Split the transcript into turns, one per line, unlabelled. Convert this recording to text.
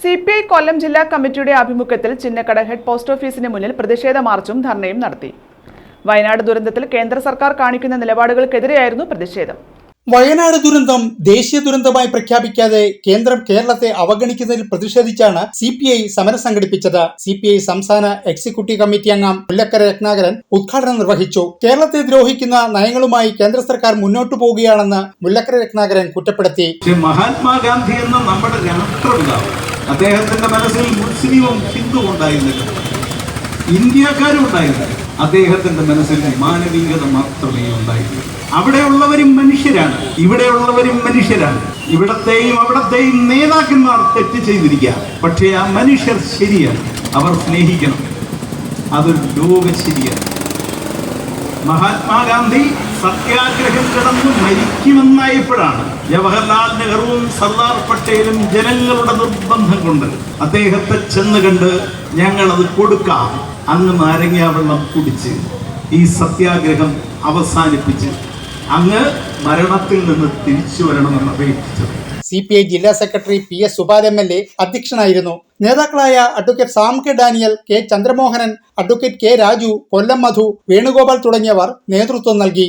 C P I കൊല്ലം ജില്ലാ കമ്മിറ്റിയുടെ ആഭിമുഖ്യത്തിൽ ചിന്നക്കട ഹെഡ് പോസ്റ്റ് ഓഫീസിന് മുന്നിൽ പ്രതിഷേധ മാർച്ചും ധർണയും നടത്തി. വയനാട് ദുരന്തത്തിൽ കേന്ദ്ര സർക്കാർ കാണിക്കുന്ന നിലപാടുകൾക്കെതിരെയായിരുന്നു പ്രതിഷേധം.
വയനാട് ദുരന്തം ദേശീയ ദുരന്തമായി പ്രഖ്യാപിക്കാതെ കേന്ദ്രം കേരളത്തെ അവഗണിക്കുന്നതിൽ പ്രതിഷേധിച്ചാണ് സി പി ഐ സമരം സംഘടിപ്പിച്ചത്. സി പി ഐ സംസ്ഥാന എക്സിക്യൂട്ടീവ് കമ്മിറ്റി അംഗം മുല്ലക്കര രത്നാകരൻ ഉദ്ഘാടനം നിർവഹിച്ചു. കേരളത്തെ ദ്രോഹിക്കുന്ന നയങ്ങളുമായി കേന്ദ്ര സർക്കാർ മുന്നോട്ടു പോവുകയാണെന്ന് മുല്ലക്കര രത്നാകരൻ കുറ്റപ്പെടുത്തി.
മഹാത്മാഗാന്ധി എന്ന നമ്മുടെ രാഷ്ട്രപിതാവ് അദ്ദേഹത്തിന്റെ മനസ്സിൽ മുസ്ലിമും ഹിന്ദു ഉണ്ടായിരുന്നില്ല. ഇന്ത്യക്കാരും ഉണ്ടായിരുന്നില്ല. അദ്ദേഹത്തിന്റെ മനസ്സിൽ മാനവികത മാത്രമേ ഉണ്ടായിരുന്നു അവിടെയുള്ളവരും മനുഷ്യരാണ്. ഇവിടെയുള്ളവരും മനുഷ്യരാണ്. ഇവിടത്തെയും അവിടത്തെയും നേതാക്കന്മാർ തെറ്റ് ചെയ്തിരിക്കുക. പക്ഷേ ആ മനുഷ്യർ ശരിയാണ്. അവർ സ്നേഹിക്കണം. അതൊരു ലോക ശരിയാണ്. മഹാത്മാഗാന്ധി സത്യാഗ്രഹം കിടന്ന് മരിക്കുമെന്നായപ്പോഴാണ് ജവഹർലാൽ നെഹ്റുവും സർദാർ പട്ടേലും ജനങ്ങളുടെ നിർബന്ധം കൊണ്ട് അദ്ദേഹത്തെ ചെന്ന് കണ്ട് ഞങ്ങളത് കൊടുക്കാം. അങ്ങ് നാരങ്ങാവെള്ളം കുടിച്ച് ഈ സത്യാഗ്രഹം അവസാനിപ്പിച്ച് അങ്ങ് മരണത്തിൽ നിന്ന് തിരിച്ചു വരണമെന്ന് അപേക്ഷിച്ചത്.
സി പി ഐ ജില്ലാ secretary P S Subal M L A അധ്യക്ഷനായിരുന്നു. നേതാക്കളായ advocate Sam K Daniel K Chandramohanan advocate K Raju Kollam Madhu Venugopal തുടങ്ങിയവർ നേതൃത്വം നൽകി.